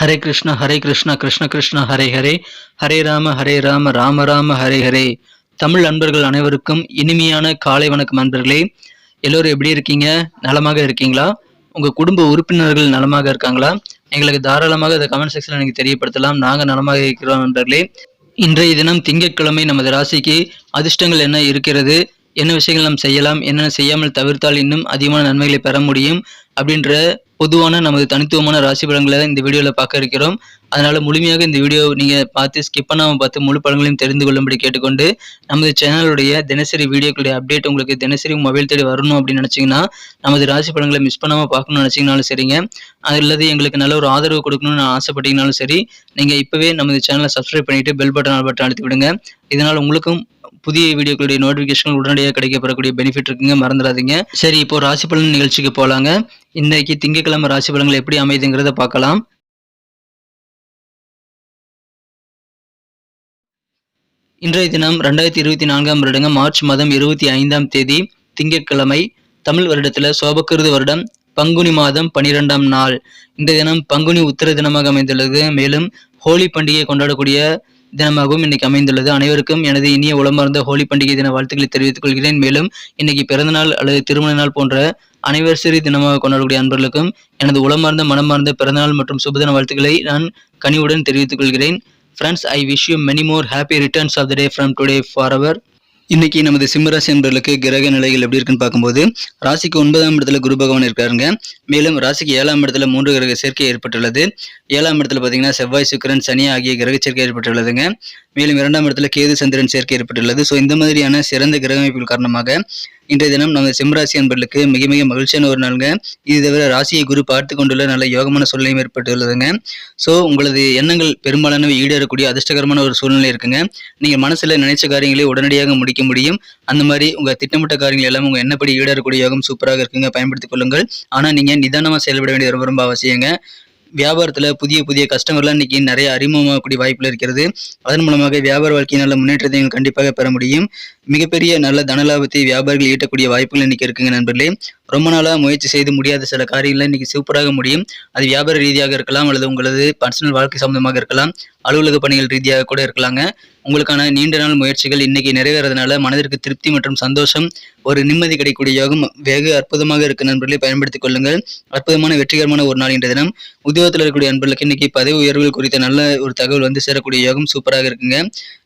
ஹரே கிருஷ்ணா ஹரே கிருஷ்ணா கிருஷ்ண கிருஷ்ண ஹரே ஹரே. ஹரே ராம ஹரே ராம ராம ராம ஹரே ஹரே. தமிழ் நண்பர்கள் அனைவருக்கும் இனிமையான காலை வணக்கம் நண்பர்களே. எல்லோரும் எப்படி இருக்கீங்க? நலமாக இருக்கீங்களா? உங்கள் குடும்ப உறுப்பினர்கள் நலமாக இருக்காங்களா? எங்களுக்கு தாராளமாக இந்த கமெண்ட் செக்ஷனில் எனக்கு தெரியப்படுத்தலாம். நாங்கள் நலமாக இருக்கிறோம் நண்பர்களே. இன்றைய தினம் திங்கட்கிழமை நமது ராசிக்கு அதிர்ஷ்டங்கள் என்ன இருக்கிறது? என்ன விஷயங்கள் நாம் செய்யலாம்? என்னென்ன செய்யாமல் தவிர்த்தால் இன்னும் அதிகமான நன்மைகளை பெற முடியும்? அப்படின்ற பொதுவான நமது தனித்துவமான ராசி பலன்களை இந்த வீடியோவில் பார்க்க இருக்கிறோம். அதனால் முழுமையாக இந்த வீடியோ நீங்கள் பார்த்து ஸ்கிப் பண்ணாமல் பார்த்து முழு பலன்களையும் தெரிந்து கொள்ளும்படி கேட்டுக்கொண்டு நமது சேனலுடைய தினசரி வீடியோக்களுடைய அப்டேட் உங்களுக்கு தினசரி மொபைல் தேடி வரணும் அப்படின்னு நினச்சிங்கன்னா நமது ராசி பலன்களை மிஸ் பண்ணாமல் பார்க்கணும்னு நினச்சிங்கனாலும் சரிங்க. அல்லது எங்களுக்கு நல்ல ஒரு ஆதரவு கொடுக்கணும்னு ஆசைப்பட்டீங்கனாலும் சரி நீங்கள் இப்போவே நமது சேனலை சப்ஸ்கிரைப் பண்ணிவிட்டு பெல் பட்டன் பட்டன் அழுத்தி விடுங்க. இதனால் உங்களுக்கும் புதிய வீடியோக்களுடைய நோட்டிஃபிகேஷன் உடனடியாக கிடைக்கப்படக்கூடிய பெனிஃபிட் இருக்குங்க. மறந்துடாதீங்க. சரி இப்போ ராசி பலன் நிகழ்ச்சிக்கு போகலாங்க இன்னைக்கு திங்கட்கிழமை ராசி பலன்கள் எப்படி அமைதுங்கிறத பார்க்கலாம். இன்றைய தினம் ரெண்டாயிரத்தி இருபத்தி நான்காம் வருடங்க. மார்ச் மாதம் இருபத்தி ஐந்தாம் தேதி திங்கட்கிழமை தமிழ் வருடத்தில் சோபக்கிருது வருடம் பங்குனி மாதம் பனிரெண்டாம் நாள். இந்த தினம் பங்குனி உத்தர தினமாக அமைந்துள்ளது. மேலும் ஹோலி பண்டிகை கொண்டாடக்கூடிய தினமாகவும் இன்னைக்கு அமைந்துள்ளது. அனைவருக்கும் எனது இனிய உளமார்ந்த ஹோலி பண்டிகை தின வாழ்த்துக்களை தெரிவித்துக் கொள்கிறேன். மேலும் இன்னைக்கு பிறந்தநாள் அல்லது திருமண நாள் போன்ற அனிவர்சரி தினமாக கொண்டாடக்கூடிய அன்பர்களுக்கும் எனது உளமார்ந்த மனமார்ந்த பிறந்தநாள் மற்றும் சுபதின வாழ்த்துக்களை நான் கனிவுடன் தெரிவித்துக் கொள்கிறேன். Friends I wish you many more happy returns of the day from today for our இன்னைக்கு நமது சிம்மராசி என்பர்களுக்கு கிரக நிலைகள் எப்படி இருக்குன்னு பார்க்கும்போது ராசிக்கு ஒன்பதாம் இடத்துல குரு பகவான் இருக்காருங்க. மேலும் ராசிக்கு ஏழாம் இடத்துல மூன்று கிரக சேர்க்கை ஏற்பட்டுள்ளது. ஏழாம் இடத்துல பார்த்தீங்கன்னா செவ்வாய் சுக்கிரன் சனி ஆகிய கிரக சேர்க்கை ஏற்பட்டுள்ளதுங்க. மேலும் இரண்டாம் இடத்துல கேது சந்திரன் சேர்க்கை ஏற்பட்டுள்ளது. ஸோ இந்த மாதிரியான சிறந்த கிரக அமைப்புகள் காரணமாக இன்றைய தினம் நமது சிம்ராசி அன்பர்களுக்கு மிக மிக மகிழ்ச்சியான ஒரு நாளுங்க. இது தவிர ராசியை குரு பார்த்து கொண்டுள்ள நல்ல யோகமான சூழ்நிலையும் ஏற்பட்டுள்ளதுங்க. ஸோ உங்களது எண்ணங்கள் பெரும்பாலானவை ஈடேறக்கூடிய அதிர்ஷ்டகரமான ஒரு சூழ்நிலை இருக்குங்க. நீங்கள் மனசில் நினைச்ச காரியங்களை உடனடியாக முடிக்க முடியும். அந்த மாதிரி உங்கள் திட்டமிட்ட காரியங்கள் எல்லாம் உங்கள் எண்ணப்படி ஈடேறக்கூடிய யோகம் சூப்பராக இருக்குங்க. பயன்படுத்திக் கொள்ளுங்கள். ஆனால் நீங்கள் நிதானமாக செயல்பட வேண்டிய ரொம்ப ரொம்ப அவசியங்க. வியாபாரத்தில் புதிய புதிய கஸ்டமர்லாம் இன்றைக்கி நிறைய அறிமுகமாகக்கூடிய வாய்ப்பில் இருக்கிறது. அதன் மூலமாக வியாபார வாழ்க்கையின் நல்ல முன்னேற்றத்தை நீங்கள் கண்டிப்பாக பெற முடியும். மிகப்பெரிய நல்ல தனலாபத்தை வியாபாரிகள் ஈட்டக்கூடிய வாய்ப்புகள் இன்னைக்கு இருக்குங்க நண்பர்களே. ரொம்ப நாளாக முயற்சி செய்து முடியாத சில காரியங்கள் இன்னைக்கு சூப்பராக முடியும். அது வியாபார ரீதியாக இருக்கலாம் அல்லது உங்களது பர்சனல் வாழ்க்கை சம்பந்தமாக இருக்கலாம். அலுவலக பணிகள் ரீதியாக கூட இருக்கலாங்க. உங்களுக்கான நீண்ட நாள் முயற்சிகள் இன்னைக்கு நிறைவேறதுனால மனதிற்கு திருப்தி மற்றும் சந்தோஷம் ஒரு நிம்மதி கிடைக்கக்கூடிய யோகம் வெகு அற்புதமாக இருக்கு நண்பர்களை. பயன்படுத்திக் கொள்ளுங்கள். அற்புதமான வெற்றிகரமான ஒரு நாள் இன்றைய தினம். உத்தியோகத்தில் இருக்கக்கூடிய நண்பர்களுக்கு இன்னைக்கு பதவி உயர்வுகள் குறித்த நல்ல ஒரு தகவல் வந்து சேரக்கூடிய யோகம் சூப்பராக இருக்குங்க.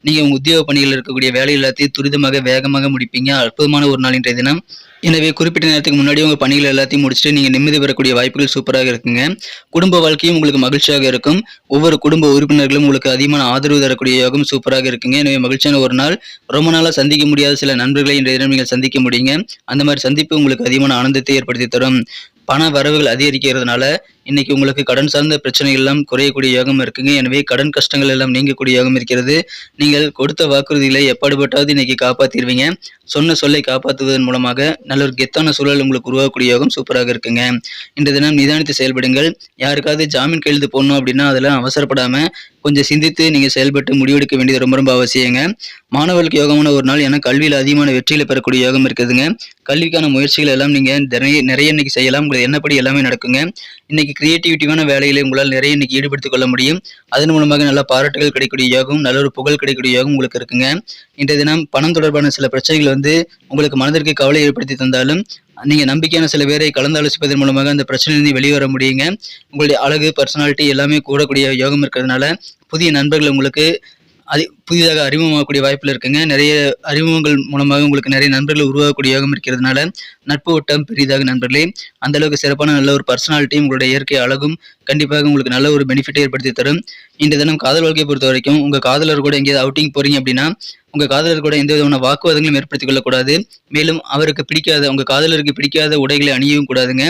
நீங்க உங்க உத்தியோக பணிகள் இருக்கக்கூடிய வேலை எல்லாத்தையும் துரிதமாக வேகமாக முடிப்பீங்க. அற்புதமான ஒரு நாள் இன்றைய தினம். எனவே குறிப்பிட்ட நேரத்துக்கு முன்னாடி உங்கள் பணிகள் எல்லாத்தையும் முடிச்சுட்டு நீங்கள் நிம்மதி பெறக்கூடிய வாய்ப்புகள் சூப்பராக இருக்குங்க. குடும்ப வாழ்க்கையும் உங்களுக்கு மகிழ்ச்சியாக இருக்கும். ஒவ்வொரு குடும்ப உறுப்பினர்களும் உங்களுக்கு அதிகமான ஆதரவு தரக்கூடிய யோகம் சூப்பராக இருக்குங்க. எனவே மகிழ்ச்சியான ஒரு நாள். ரொம்ப நாளாக சந்திக்க முடியாத சில நண்பர்களை இன்றைய தினம் நீங்கள் சந்திக்க முடியுங்க. அந்த மாதிரி சந்திப்பு உங்களுக்கு அதிகமான ஆனந்தத்தை ஏற்படுத்தி தரும். பண வரவுகள் அதிகரிக்கிறதுனால இன்னைக்கு உங்களுக்கு கடன் சார்ந்த பிரச்சனைகள் எல்லாம் குறையக்கூடிய யோகம் இருக்குங்க. எனவே கடன் கஷ்டங்கள் எல்லாம் நீங்கக்கூடிய யோகம் இருக்கிறது. நீங்கள் கொடுத்த வாக்குறுதிகளை எப்பாடுபட்டாவது இன்னைக்கு காப்பாத்திடுவீங்க சொன்ன சொல்லை காப்பாற்றுவதன் மூலமாக நல்ல ஒரு கெத்தான சூழல் உங்களுக்கு உருவாக்கக்கூடிய யோகம் சூப்பராக இருக்குங்க. இந்த தினம் நிதானித்து செயல்படுங்கள். யாருக்காவது ஜாமீன் கையெழுத்து போடணும் அப்படின்னா அதெல்லாம் அவசரப்படாமல் கொஞ்சம் சிந்தித்து நீங்கள் செயல்பட்டு முடிவெடுக்க வேண்டியது ரொம்ப ரொம்ப அவசியங்க. மாணவர்களுக்கு யோகமான ஒரு நாள். ஏன்னா கல்வியில் அதிகமான வெற்றியில் பெறக்கூடிய யோகம் இருக்குதுங்க. கல்விக்கான முயற்சிகள் எல்லாம் நீங்கள் நிறைய நிறைய இன்னைக்கு செய்யலாம். உங்களுக்கு என்னப்படி எல்லாமே நடக்குங்க. இன்னைக்கு கிரியேட்டிவிட்டியான வேலைகளை உங்களால் நிறைய இன்னைக்கு ஈடுபடுத்திக் கொள்ள முடியும். அதன் மூலமாக நல்ல பாராட்டுகள் கிடைக்கக்கூடிய யோகம் நல்ல ஒரு புகழ் கிடைக்கக்கூடிய யோகம் உங்களுக்கு இருக்குங்க. இன்றைய தினம் பணம் தொடர்பான சில பிரச்சனைகள் வந்து உங்களுக்கு மனதிற்கு கவலை ஏற்படுத்தி தந்தாலும் நீங்கள் நம்பிக்கையான சில பேரை கலந்து ஆலோசிப்பதன் மூலமாக அந்த பிரச்சனையிலிருந்து வெளியே வர முடியுங்க. உங்களுடைய அழகு பர்சனாலிட்டி எல்லாமே கூடக்கூடிய யோகம் இருக்கிறதுனால புதிய நண்பர்கள் உங்களுக்கு அது புதிதாக அறிமுகமாகக்கூடிய வாய்ப்பில் இருக்குங்க. நிறைய அறிமுகங்கள் மூலமாக உங்களுக்கு நிறைய நண்பர்கள் உருவாகக்கூடிய யோகம் இருக்கிறதுனால நட்பு ஓட்டம் பெரிதாக நண்பர்களே அந்த அளவுக்கு சிறப்பான நல்ல ஒரு பர்சனாலிட்டி உங்களுடைய இயற்கை அழகும் கண்டிப்பாக உங்களுக்கு நல்ல ஒரு பெனிஃபிட்டை ஏற்படுத்தி தரும். இந்த தினம் காதல் வாழ்க்கையை பொறுத்த வரைக்கும் உங்கள் காதலர் கூட எங்கேயாவது அவுட்டிங் போகிறீங்க அப்படின்னா உங்க காதலர் கூட எந்த விதமான வாக்குவாதங்களும் ஏற்படுத்திக் கொள்ளக்கூடாது. மேலும் அவருக்கு பிடிக்காத உங்க காதலருக்கு பிடிக்காத உடைகளை அணியவும் கூடாதுங்க.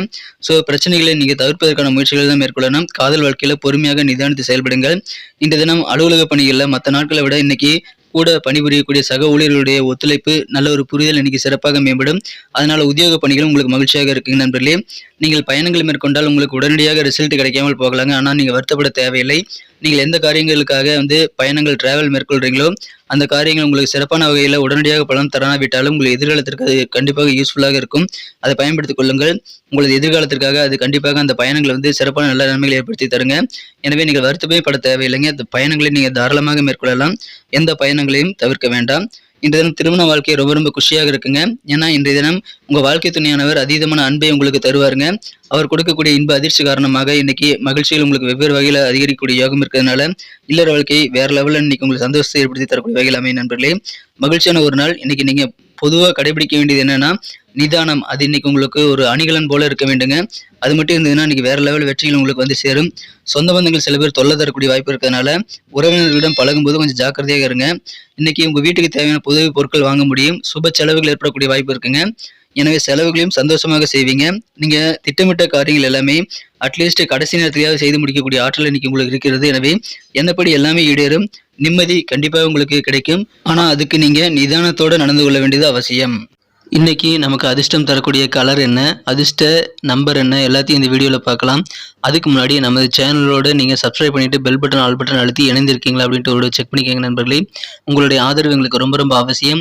ஸோ பிரச்சனைகளை நீங்க தவிர்ப்பதற்கான முயற்சிகளை தான் மேற்கொள்ளணும். காதல் வாழ்க்கையில பொறுமையாக நிதானித்து செயல்படுங்கள். இந்த தினம் அலுவலக பணிகளில் மற்ற நாட்களை விட இன்னைக்கு கூட பணிபுரியக்கூடிய சக ஊழியர்களுடைய ஒத்துழைப்பு நல்ல ஒரு புரிதல் இன்னைக்கு சிறப்பாக மேம்படும். அதனால உத்தியோக பணிகள் உங்களுக்கு மகிழ்ச்சியாக இருக்குங்க நண்பர்களே. நீங்கள் பயணங்கள் மேற்கொண்டால் உங்களுக்கு உடனடியாக ரிசல்ட் கிடைக்காமல் போகலாங்க. ஆனால் நீங்கள் வருத்தப்பட தேவையில்லை. நீங்கள் எந்த காரியங்களுக்காக வந்து பயணங்கள் டிராவல் மேற்கொள்கிறீங்களோ அந்த காரியங்கள் உங்களுக்கு சிறப்பான வகையில் உடனடியாக பலன் தராவிட்டாலும் உங்கள் எதிர்காலத்திற்கு அது கண்டிப்பாக யூஸ்ஃபுல்லாக இருக்கும். அதை பயன்படுத்திக் கொள்ளுங்கள். உங்களது எதிர்காலத்திற்காக அது கண்டிப்பாக அந்த பயணங்களை வந்து சிறப்பான நல்ல நன்மைகளை ஏற்படுத்தி தருங்க. எனவே நீங்கள் வருத்தமே பட தேவையில்லைங்க. அந்த பயணங்களை நீங்கள் தாராளமாக மேற்கொள்ளலாம். எந்த பயணங்களையும் தவிர்க்க வேண்டாம். இன்றைய தினம் திருமண வாழ்க்கை ரொம்ப ரொம்ப குஷியாக இருக்குங்க. ஏன்னா இன்றைய தினம் உங்கள் வாழ்க்கை துணையானவர் அதீதமான அன்பை உங்களுக்கு தருவாருங்க. அவர் கொடுக்கக்கூடிய இன்ப அதிர்ச்சி காரணமாக இன்னைக்கு மகிழ்ச்சிகள் உங்களுக்கு வெவ்வேறு வகையில் அதிகரிக்கக்கூடிய யோகம் இருக்கிறதுனால இல்லற வாழ்க்கை வேற லெவலில் இன்னைக்கு உங்களுக்கு சந்தோஷத்தை ஏற்படுத்தி தரக்கூடிய வகையில் அமையும் நண்பர்களே. மகிழ்ச்சியான ஒரு நாள். இன்னைக்கு நீங்கள் பொதுவாக கடைபிடிக்க வேண்டியது என்னென்னா நிதானம். அது இன்னைக்கு உங்களுக்கு ஒரு அணிகலன் போல இருக்க வேண்டுங்க. அது மட்டும் இருந்ததுன்னா இன்னைக்கு வேற லெவல் வெற்றிகள் உங்களுக்கு வந்து சேரும். சொந்த பந்தங்கள் சில பேர் தொல்லை தரக்கூடிய வாய்ப்பு இருக்கிறதுனால உறவினர்களிடம் பழகும்போது கொஞ்சம் ஜாக்கிரதையாக இருங்க. இன்னைக்கு உங்கள் வீட்டுக்கு தேவையான உதவி பொருட்கள் வாங்க முடியும். சுப செலவுகள் ஏற்படக்கூடிய வாய்ப்பு இருக்குங்க. எனவே செலவுகளையும் சந்தோஷமாக செய்வீங்க. நீங்கள் திட்டமிட்ட காரியங்கள் எல்லாமே அட்லீஸ்ட் கடைசி நேரத்திலேயாவது செய்து முடிக்கக்கூடிய ஆற்றல் இன்னைக்கு உங்களுக்கு இருக்கிறது. எனவே என்னப்படி எல்லாமே ஈடேறும். நிம்மதி கண்டிப்பாக உங்களுக்கு கிடைக்கும். ஆனால் அதுக்கு நீங்கள் நிதானத்தோடு நடந்து கொள்ள வேண்டியது அவசியம். இன்றைக்கி நமக்கு அதிர்ஷ்டம் தரக்கூடிய கலர் என்ன? அதிர்ஷ்ட நம்பர் என்ன? எல்லாத்தையும் இந்த வீடியோவில் பார்க்கலாம். அதுக்கு முன்னாடி நமது சேனலோடு நீங்கள் சப்ஸ்கிரைப் பண்ணிவிட்டு பெல் பட்டன் ஆல் பட்டன் அழுத்தி இணைந்திருக்கீங்களா அப்படின்ட்டு ஒரு செக் பண்ணிக்கோங்க நண்பர்களே. உங்களுடைய ஆதரவு எங்களுக்கு ரொம்ப ரொம்ப அவசியம்.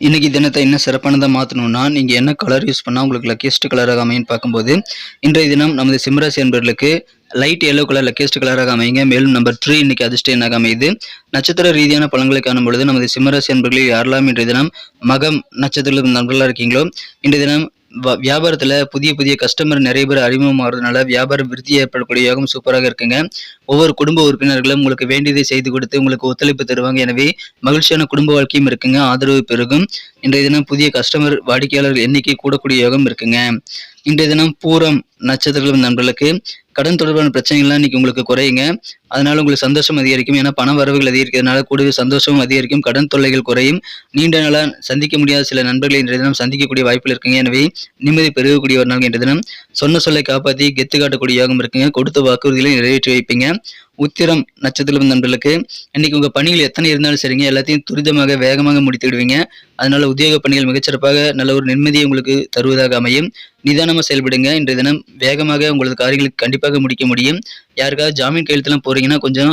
இன்றைக்கி தினத்தை இன்னும் சிறப்பானதாக மாற்றணும்னா நீங்கள் என்ன கலர் யூஸ் பண்ணால் உங்களுக்கு லக்கியஸ்ட் கலராக அமையும் பார்க்கும்போது இன்றைய தினம் நமது சிம்மராசி என்பவர்களுக்கு லைட் எல்லோ கலர் லக்கியஸ்ட் கலராக அமைங்க மேலும் நம்பர் த்ரீ இன்னைக்கு அதிர்ஷ்ட எண்ணாக அமையுது. நட்சத்திர ரீதியான பலன்களை காணும் பொழுது நமது சிம்மராசி என்பர்களில் யாரெல்லாம் இன்றைய தினம் மகம் நட்சத்திரத்தில் நண்பர்களாக இருக்கீங்களோ இன்றைய தினம் வியாபாரத்தில் புதிய புதிய கஸ்டமர் நிறைய பேர் அறிமுகமாகிறதுனால வியாபாரம் விருத்தி ஏற்படக்கூடிய யோகம் சூப்பராக இருக்குங்க. ஒவ்வொரு குடும்ப உறுப்பினர்களும் உங்களுக்கு வேண்டியதை செய்து கொடுத்து உங்களுக்கு ஒத்துழைப்பு தருவாங்க. எனவே மகிழ்ச்சியான குடும்ப வாழ்க்கையும் இருக்குங்க. ஆதரவு பெருகும். இன்றைய தினம் புதிய கஸ்டமர் வாடிக்கையாளர்கள் எண்ணிக்கை கூடக்கூடிய யோகம் இருக்குங்க. இன்றைய தினம் பூரம் நட்சத்திரம் நண்பர்களுக்கு கடன் தொடர்பான பிரச்சனைகள்லாம் இன்னைக்கு உங்களுக்கு குறையுங்க. அதனால உங்களுக்கு சந்தோஷம் அதிகரிக்கும். ஏன்னா பண வரவுகள் அதிகரிக்கிறதுனால கூடவே சந்தோஷமும் அதிகரிக்கும். கடன் தொல்லைகள் குறையும். நீண்ட நாளாக சந்திக்க முடியாத சில நண்பர்களை இன்றைய தினம் சந்திக்கக்கூடிய வாய்ப்புகள் இருக்குங்க. எனவே நிம்மதி பெருகக்கூடிய ஒரு நாள் இன்றைய தினம். சொன்ன சொல்லை காப்பாற்றி கெத்து காட்டக்கூடிய யோகம் இருக்குங்க. கொடுத்த வாக்குறுதிகளை நிறைவேற்றி வைப்பீங்க. உத்திரம் நட்சத்திரம் நண்பர்களுக்கு இன்னைக்கு உங்க பணிகள் எத்தனை இருந்தாலும் சரிங்க. எல்லாத்தையும் துரிதமாக வேகமாக முடித்து விடுவீங்க. அதனால உத்தியோக பணிகள் மிகச்சிறப்பாக நல்ல ஒரு நிம்மதியை உங்களுக்கு தருவதாக அமையும். நிதானமாக செயல்படுங்க. இன்றைய தினம் வேகமாக உங்களது காரியங்களுக்கு கண்டிப்பாக முடிக்க முடியும். யாருக்காவது ஜாமீன் கையெழுத்துலாம் போறீங்கன்னா கொஞ்சம்